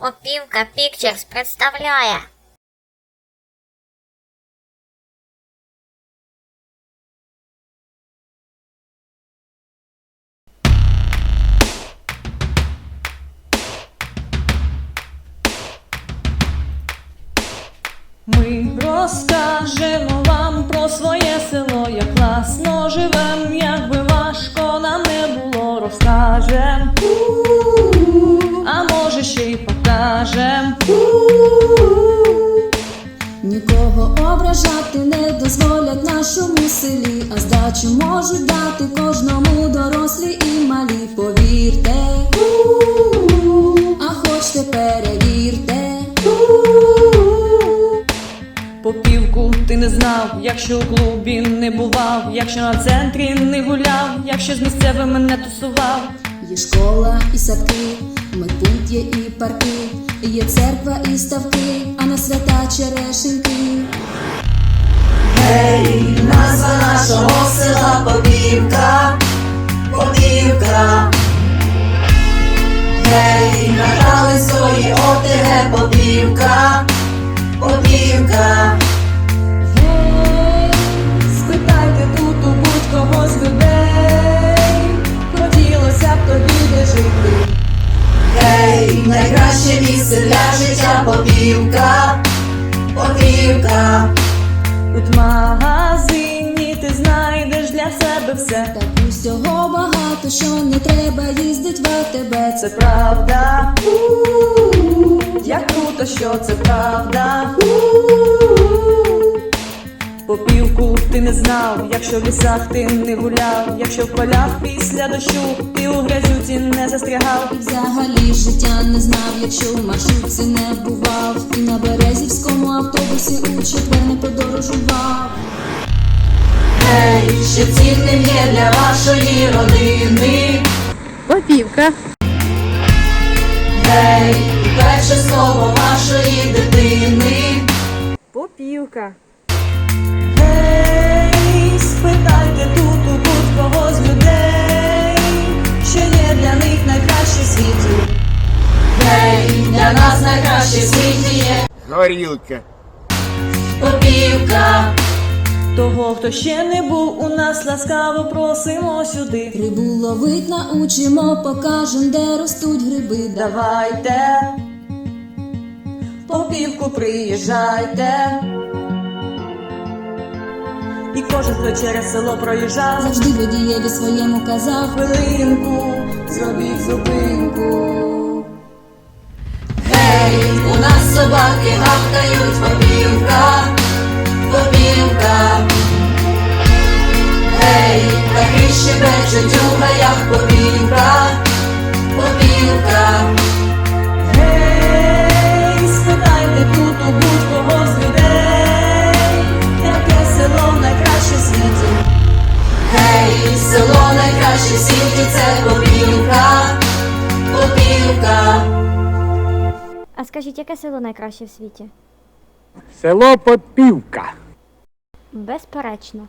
Опівка Pictures представляє. Ми розкажемо вам про своє село, як класно живем, як би важко нам не було, розкажем. А може ще й покажем. Нікого ображати не дозволять нашому селі, а здачу можуть дати кожному дорослі і малі. Повірте, не знав, якщо у клубі не бував, якщо на центрі не гуляв, якщо з місцевими не тусував. Є школа і садки, медпункт є і парки, є церква і ставки, а на свята черешеньки. Гей, назва нашого села Попівка, Попівка. Гей, награли свої ОТГ Попівка. Місце для життя Попівка, Попівка. Від магазині ти знайдеш для себе все. Так усього багато, що не треба їздить в АТБ. Це правда, як круто, що це правда. Попівку ти не знав, якщо в лісах ти не гуляв, якщо в полях після дощу ти у грязюці не застрягав. Взагалі життя не знав, якщо в маршрутці не бував, і на березівському автобусі у четвер не подорожував. Гей, що цінним є для вашої родини. Попівка. Гей, перше слово вашої дитини. Попівка. Спитайте тут у будь-кого з людей, що є для них найкраще світі. Гей, для нас найкраще світі є Горілка. Попівка. Того, хто ще не був у нас, ласкаво просимо сюди. Рибу ловить научимо, покажем, де ростуть гриби. Давайте, попівку приїжджайте. І кожен, хто через село проїжджав, Завжди водієві своєму казав. хвилинку, зробіть зупинку. Гей, у нас собаки гавкають найкраще це попівка, попівка. А скажіть, яке село найкраще в світі? Село Попівка. Безперечно.